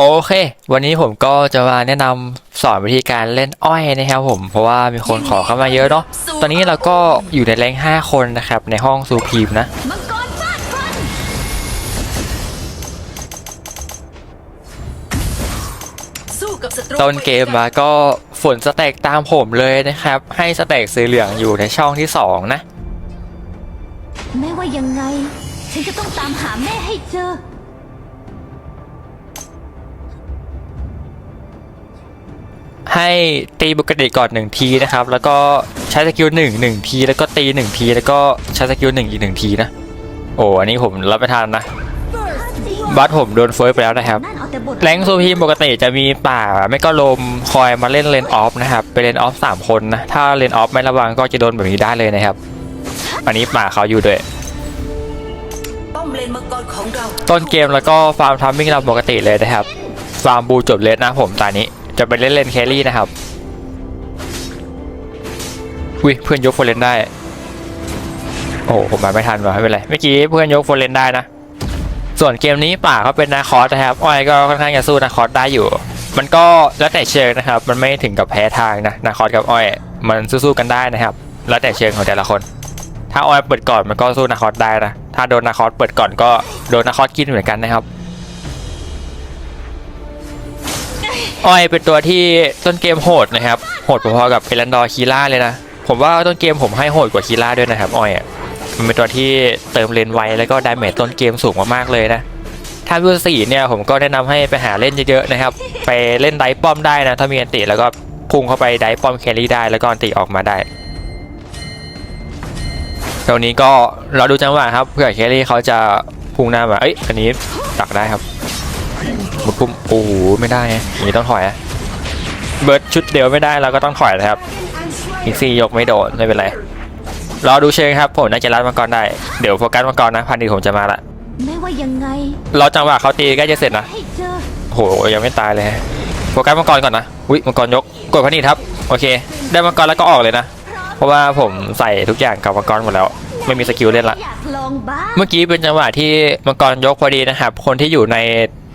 โอเค วันนี้ผมก็จะมาแนะนำสอนวิธีการเล่นอ้อยนะครับผม เพราะว่ามีคนขอเข้ามาเยอะเนาะ ตอนนี้เราก็อยู่ในแรงค์5คนนะครับ ในห้องซูพีมนะมังกรฟาดฟันสู้กับศัตรูต้นเกมมาก็ฝนสแต็กตามผมเลยนะครับ ให้สแต็กสีเหลืองอยู่ในช่องที่2นะ ไม่ว่ายังไง ฉันจะต้องตามหาแม่ให้เจอ ให้ตีปกติก่อนหนึ่งทีนะครับ แล้วก็ใช้สกิลหนึ่งหนึ่งที แล้วก็ตีหนึ่งที แล้วก็ใช้สกิลหนึ่งอีกหนึ่งทีนะ โอ้ อันนี้ผมรับประทานนะ บัสผมโดนเฟิร์สไปแล้วนะครับ แรงซูพีมปกติจะมีป่าไม่ก็ลมคอยมาเล่นเลนออฟนะครับเป็นเลนออฟสามคนนะ ถ้าเลนออฟไม่ระวังก็จะโดนแบบนี้ได้เลยนะครับ อันนี้ป่าเขาอยู่ด้วยต้นเกมแล้วก็ฟาร์มทัมมิ่งเราปกติเลยนะครับ ฟาร์มบูจบเลสนะผมตอนนี้ จะไปเล่นเลนแครี่นะครับอุ้ยเพื่อนยกโฟเลนได้ โอ้โหผมมาไม่ทันว่ะไม่เป็นไรเมื่อกี้เพื่อนยกโฟเลนได้นะ ส่วนเกมนี้ป่าเขาเป็นนาคอสนะครับอ้อยก็ค่อนข้างจะสู้นาคอสได้อยู่ มันก็แล้วแต่เชิงนะครับ มันไม่ถึงกับแพ้ทางนะนาคอสกับอ้อย มันสู้ๆกันได้นะครับ แล้วแต่เชิงของแต่ละคน ถ้าอ้อยเปิดก่อนมันก็สู้นาคอสได้นะถ้าโดนนาคอสเปิดก่อนก็โดนนาคอสกินเหมือนกันนะครับ อ้อยเป็นตัวที่ต้นเกมโหดนะครับ โหดพอๆกับเอรันดอร์คีล่าเลยนะ ผมว่าต้นเกมผมให้โหดกว่าคีล่าด้วยนะครับอ้อยอะมันเป็นตัวที่เติมเลนไวแล้วก็ดาเมจต้นเกมสูงมากๆเลยนะถ้าวิวสี่เนี่ยผมก็แนะนำให้ไปหาเล่นเยอะๆนะครับ ไปเล่นไดป้อมได้นะ ถ้ามีอันติแล้วก็พุ่งเข้าไปไดป้อมแครี่ได้แล้วก็อันติออกมาได้ตรงนี้ก็เราดูจังหวะครับเผื่อแครี่เขาจะพุ่งหน้ามาเอ้ยอันนี้ดักได้ครับ มุดพุ่มโอ้โหไม่ได้ไงอย่างนี้ต้องถอยอะเบิร์ดชุดเดียวไม่ได้เราก็ต้องถอยนะครับอีกซี่ยกไม่โดนไม่เป็นไรรอดูเชิงครับผมน่าจะรัดมังกรได้เดี๋ยวโฟกัสมังกรนะพันดีผมจะมาละไม่ว่ายังไงรอจังหวะเขาตีใกล้จะเสร็จนะให้เจอโหยังไม่ตายเลยฮะโฟกัสมังกรก่อนนะอุ้ยมังกรยกกดพันดีครับโอเค ได้มังกรแล้วก็ออกเลยนะ เพราะว่าผมใส่ทุกอย่างกับมังกรหมดแล้ว ไม่มีสกิลเล่นละอยากลองบ้างเมื่อกี้เป็นจังหวะที่มังกรยกพอดีนะครับคนที่อยู่ใน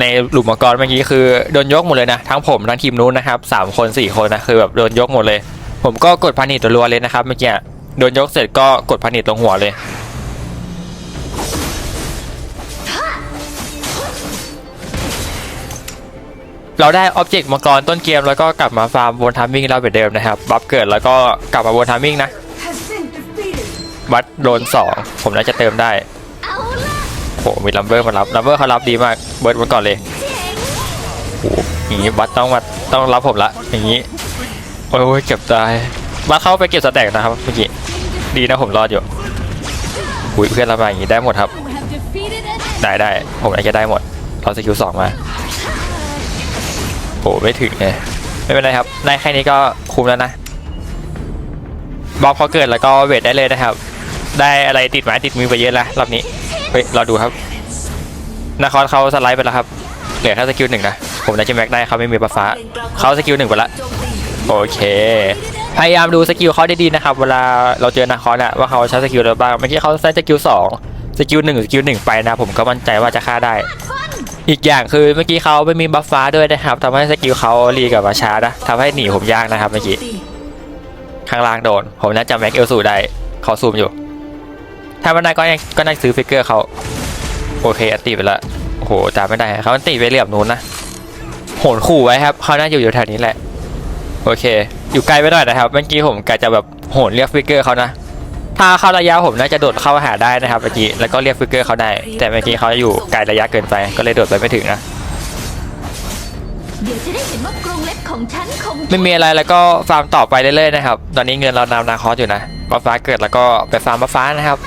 ในหลุมมังกรเมื่อกี้คือโดนยกหมดเลยนะ ทั้งผมทั้งทีมนู้นนะครับสามคนสี่คนนะคือแบบโดนยกหมดเลย ผมก็กดพันิตรัวเลยนะครับเมื่อกี้โดนยกเสร็จก็กดพันิตลงหัวเลยเราได้อ็อบเจกต์มังกรต้นเกมแล้วก็กลับมาฟาร์มวนทัมมิ่งเราเหมือนเดิมนะครับ บัฟเกิดแล้วก็กลับมาวนทัมมิ่งนะ วัดโดนสองผมน่าจะเติมได้ โหมีลัมเบอร์มารับลัมเบอร์เขารับดีมากเบิร์ดมาก่อนเลยโหอย่างนี้บัตต้องมาต้องรับผมละอย่างนี้โอ้ยเก็บตายบัตเข้าไปเก็บสแต็กนะครับเมื่อกี้ดีนะผมรอดอยู่อุ้ยเพื่อนเรามาอย่างนี้ได้หมดครับ ได้ได้ผมน่าจะได้หมดรอสกิลสองมาโหไม่ถึงเลยไม่เป็นไรครับได้แค่นี้ก็คุ้มแล้วนะบล็อกเขาเกิดแล้วก็เวทได้เลยนะครับ ได้อะไรติดไม้ติดมือไปเยอะแล้วรอบนี้ เฮ้ย รอดูครับ นาคอนเขาสไลด์ไปแล้วครับ เหลือแค่สกิลหนึ่งนะ ผมน่าจะแม็กได้เขาไม่มีบัฟฟ้า เขาสกิลหนึ่งไปละ โอเค พยายามดูสกิลเขาได้ดีนะครับ เวลาเราเจอนาคอนอะว่าเขาใช้สกิลอะไรบ้าง เมื่อกี้เขาใช้สกิลสองสกิลหนึ่งสกิลหนึ่งไปนะ ผมก็มั่นใจว่าจะฆ่าได้ อีกอย่างคือเมื่อกี้เขาไม่มีบัฟฟ้าด้วยนะครับทำให้สกิลเขารีกับมาช้านะทำให้หนีผมยากนะครับเมื่อกี้ ข้างล่างโดน ผมน่าจะแม็กเอลสูได้เขาซูมอยู่ ถ้ามันได้ก็ยังก็น่าซื้อฟิกเกอร์เขาโอเคอันตีไปละโอ้โหจำไม่ได้เขาอันตีไปเหลี่ยมนู้นนะโหนขู่ไว้ครับเขาน่าอยู่อยู่แถวนี้แหละ โอเค อยู่ไกลไปหน่อยนะครับ เมื่อกี้ผมกะจะแบบโหนเรียกฟิกเกอร์เขานะถ้าเข้าระยะผมน่าจะโดดเข้าหาได้นะครับเมื่อกี้แล้วก็เรียกฟิกเกอร์เขาได้ แต่เมื่อกี้เขาอยู่ไกลระยะเกินไป ก็เลยโดดไปไม่ถึงนะเดี๋ยวจะได้เห็นว่ากรงเล็บของฉันคงไม่มีอะไรแล้วก็ฟาร์มต่อไปเรื่อยๆนะครับ ตอนนี้เงินเรานำนาคอสอยู่นะบัฟฟ้าเกิดแล้วก็ไปฟาร์มบัฟฟ้านะครับ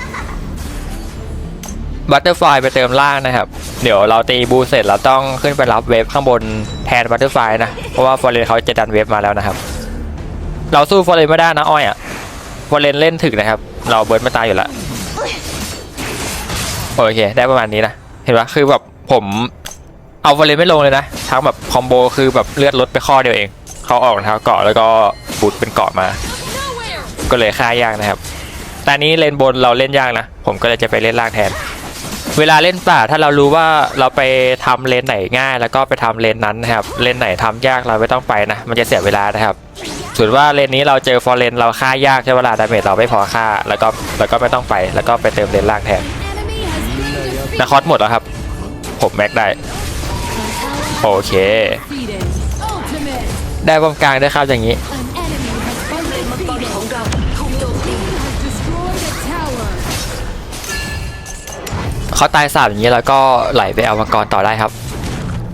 บัตเตอร์ไฟไปเติมล่างนะครับ เดี๋ยวเราตีบูเสร็จเราต้องขึ้นไปรับเวฟข้างบนแทนบัตเตอร์ไฟนะ เพราะว่าฟอร์เรนเขาจะดันเวฟมาแล้วนะครับ เราสู้ฟอร์เรนไม่ได้นะอ้อยอะฟอร์เรนเล่นถึกนะครับ เราเบิร์ดไม่ตายอยู่แล้วโอเค ได้ประมาณนี้นะ เห็นปะคือแบบผมเอาฟอร์เรนไม่ลงเลยนะ ทั้งแบบคอมโบคือแบบเลือดลดไปข้อเดียวเอง เขาออกรองเท้าเกาะแล้วก็บูทเป็นเกาะมา ก็เลยฆ่ายากนะครับแต่นี้เลนบนเราเล่นยากนะ ผมก็เลยจะไปเล่นล่างแทน เวลาเล่นป่าถ้าเรารู้ว่าเราไปทำเลนไหนง่าย แล้วก็ไปทำเลนนั้นนะครับเลนไหนทำยากเราไม่ต้องไปนะมันจะเสียเวลานะครับส่วนว่าเลนนี้เราเจอฟอร์เรนเราฆ่ายากใช่เวลาดาเมจเราไม่พอฆ่าแล้วก็แล้วก็ไม่ต้องไปแล้วก็ไปเติมเลนล่างแทนนาคอสหมดแล้วครับ ผมแม็กได้ โอเค ได้ป้อมกลางด้วยครับอย่างนี้ เขาตายสามอย่างนี้แล้วก็ไหลไปเอามังกรต่อได้ครับ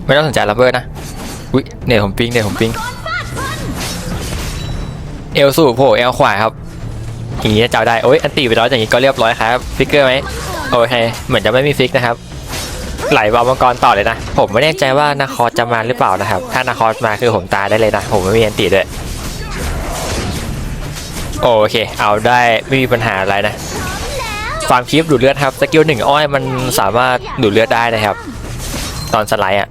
ไม่ต้องสนใจลัมเบอร์นะอุ้ยเนี่ยผมปิ้งเนี่ยผมปิ้งเอลสูบโผล่เอลขวาครับอย่างนี้จะได้โอ้ยอันตีไปแล้วอย่างนี้ก็เรียบร้อยครับฟิกเกอร์ไหมโอเคเหมือนจะไม่มีฟิกนะครับไหลบอลมังกรต่อเลยนะ ผมไม่แน่ใจว่านาคอจะมาหรือเปล่านะครับ ถ้านาคอสมาคือผมตายได้เลยนะ ผมไม่มีอันตีด้วยโอเค เอาได้ไม่มีปัญหาอะไรนะ ฟาร์มคลิปดูดเลือดครับสกิลหนึ่งอ้อยมันสามารถดูดเลือดได้นะครับ ตอนสไลด์อะ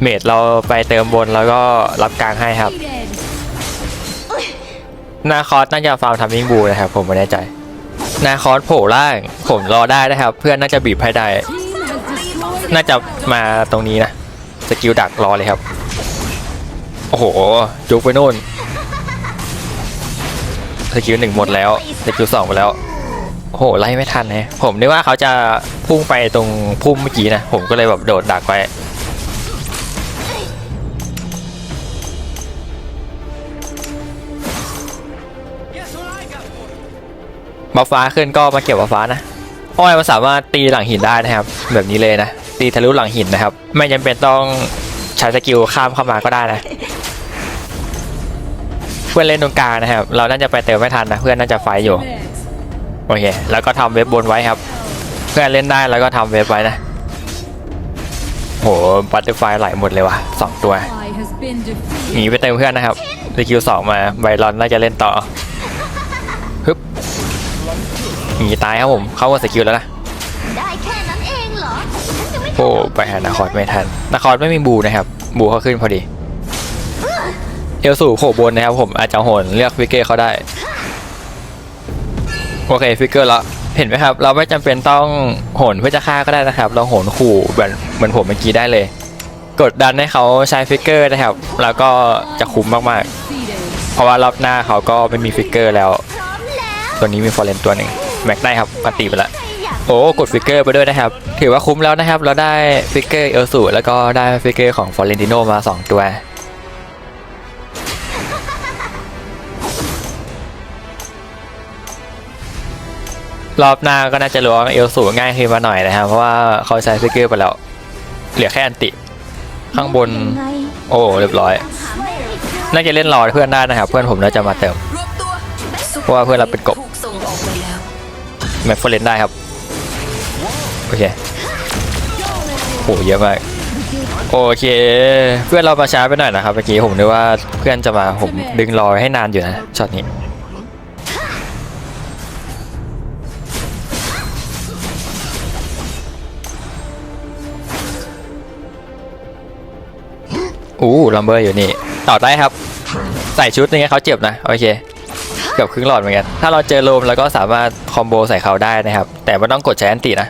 เมดเราไปเติมบนแล้วก็รับกลางให้ครับนาคอสน่าจะฟาร์มทัมมิงบูนะครับ ผมไม่แน่ใจนาคอสโผล่ล่างผมรอได้นะครับ เพื่อนน่าจะบีบให้ได้ น่าจะมาตรงนี้นะสกิลดักรอเลยครับ โอ้โหจุกไปนู่น สกิลหนึ่งหมดแล้วสกิลสองหมดแล้วโหไล่ไม่ทันนะผมนึกว่าเขาจะพุ่งไปตรงพุ่มเมื่อกี้นะผมก็เลยแบบโดดดักไว้บัฟฟ้าขึ้นก็มาเก็บบัฟฟ้านะอ้อยมันสามารถตีหลังหินได้นะครับ แบบนี้เลยนะตีทะลุหลังหินนะครับ ไม่จำเป็นต้องใช้สกิลข้ามเข้ามาก็ได้นะ เพื่อนเล่นตรงกลางนะครับ เราน่าจะไปเติมไม่ทันนะ เพื่อนน่าจะไฟอยู่ โอเค แล้วก็ทำเว็บบนไว้ครับ เพื่อนเล่นได้แล้วก็ทำเว็บไว้นะ โหบัตเตอร์ไฟไหลหมดเลยว่ะสองตัวหนีไปเติมเพื่อนนะครับสกิลสองมาไบรอนน่าจะเล่นต่อฮึบหนีตายครับผม เข้ากับสกิลแล้วนะโอ้ไปหานาคอร์ดไม่ทันนาคอร์ดไม่มีบูนะครับ บูเขาขึ้นพอดี เอลสูโผบนนะครับผมอาจจะโหนเลือกฟิกเกอร์เขาได้ โอเคฟิกเกอร์ล้วเห็นไหมครับ เราไม่จำเป็นต้องโหนเพื่อจะฆ่าก็ได้นะครับ เราโหนขู่แบบเหมือนผมเมื่อกี้ได้เลย กดดันให้เขาใช้ฟิกเกอร์นะครับ แล้วก็จะคุ้มมากๆ เพราะว่ารอบหน้าเขาก็ไม่มีฟิกเกอร์แล้ว ตัวนี้มีฟอร์เรนตัวหนึ่งแม็กได้ครับอันตีไปละโอ้กดฟิกเกอร์ไปด้วยนะครับ ถือว่าคุ้มแล้วนะครับ เราได้ฟิกเกอร์เอลสูแล้วก็ได้ฟิกเกอร์ของฟอร์เรนติโนมา 2 ตัว รอบหน้าก็น่าจะล้วงเอลสูง่ายขึ้นมาหน่อยนะครับ เพราะว่าเขาใช้ฟิกเกอร์ไปแล้ว เหลือแค่อันติ ข้างบน โอ้เรียบร้อย น่าจะเล่นรอเพื่อนได้นะครับ เพื่อนผมน่าจะมาเติม เพราะว่าเพื่อนเราเป็นกบถูกส่งออกไปแล้วแม็กฟอร์เรนได้ครับ โอเคโหเยอะมากโอเค เพื่อนเรามาช้าไปหน่อยนะครับเมื่อกี้ผมนึกว่าเพื่อนจะมาผมดึงรอให้นานอยู่นะช็อตนี้ อู้ลัมเบอร์อยู่นี่ต่อได้ครับ ใส่ชุดนี้เขาเจ็บนะ โอเคเกือบครึ่งหลอดเหมือนกัน ถ้าเราเจอโลมเราก็สามารถคอมโบใส่เขาได้นะครับ แต่ไม่ต้องกดใช้อันตินะ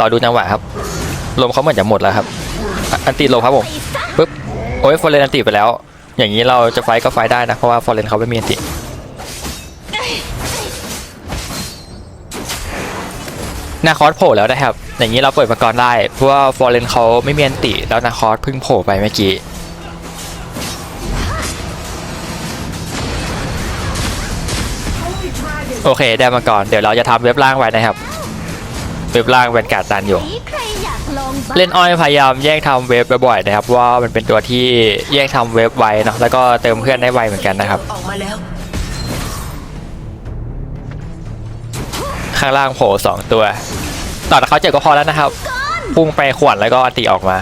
รอดูจังหวะครับ โลมเขาเหมือนจะหมดแล้วครับ อันติลมครับผมปึ๊บ โอ้ยฟอร์เรนอันติไปแล้ว อย่างนี้เราจะไฟก็ไฟได้นะ เพราะว่าฟอร์เรนเขาไม่มีอันตินาคอสโผล่แล้วนะครับ อย่างนี้เราเปิดมาก่อนได้ เพราะว่าฟอร์เรนเขาไม่มีอันติแล้วนาคอสเพิ่งโผล่ไปเมื่อกี้ โอเคได้มาก่อนเดี๋ยวเราจะทำเว็บล่างไว้นะครับ เว็บล่างเป็นการดันอยู่ เล่นอ้อยพยายามแยกทำเว็บบ่อยๆนะครับ ว่ามันเป็นตัวที่แยกทำเว็บไวเนาะแล้วก็เติมเพื่อนได้ไวเหมือนกันนะครับข้างล่างโผล่สองตัวต่อจากเขาเจ็บก็พอแล้วนะครับ พุ่งไปขวนแล้วก็อตีออกมา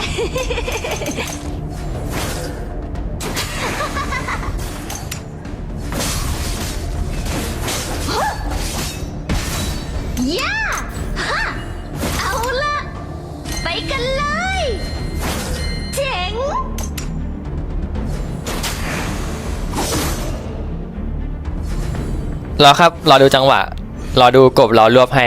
ย่ รอครับรอดูจังหวะรอดูกบรอรวบให้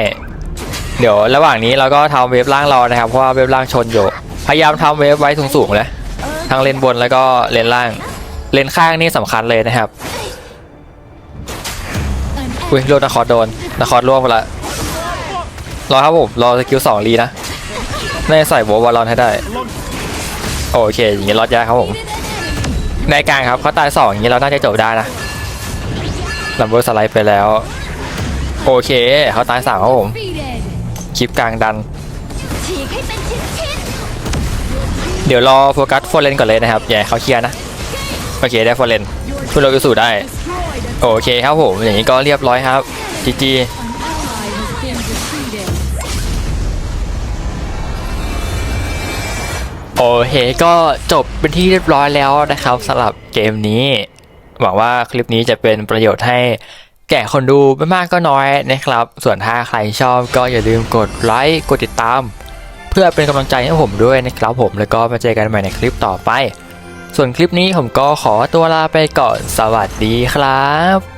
เดี๋ยวระหว่างนี้เราก็ทำเวฟล่างรอนะครับ เพราะว่าเวฟล่างชนอยู่ พยายามทำเวฟไว้สูงๆเลยทั้งเลนบนแล้วก็เลนล่าง เลนข้างนี่สำคัญเลยนะครับอุ้ยโดนนครโดนนครล่วงไปละรอครับผมรอสกิลสองรีนะน่าจะใส่โบว์วอลลอนให้ได้ โอเค อย่างนี้รอดยากครับผมในกลางครับเขาตายสองอย่างนี้เราน่าจะจบได้นะ ลัมเบอร์สไลด์ไปแล้ว โอเค เขาตายสามครับผม คลิปกลางดัน เดี๋ยวรอโฟกัสโฟร์เลนก่อนเลยนะครับ อย่าเขาเคลียร์นะ โอเคได้โฟร์เลนช่วยเราไปสู่ได้ โอเคครับผม อย่างนี้ก็เรียบร้อยครับจีจีโอเคก็จบเป็นที่เรียบร้อยแล้วนะครับสำหรับเกมนี้ หวังว่าคลิปนี้จะเป็นประโยชน์ให้แก่คนดูไม่มากก็น้อยนะครับ ส่วนถ้าใครชอบก็อย่าลืมกดไลค์กดติดตาม เพื่อเป็นกำลังใจให้ผมด้วยนะครับผมแล้วก็มาเจอกันใหม่ในคลิปต่อไป ส่วนคลิปนี้ผมก็ขอตัวลาไปก่อนสวัสดีครับ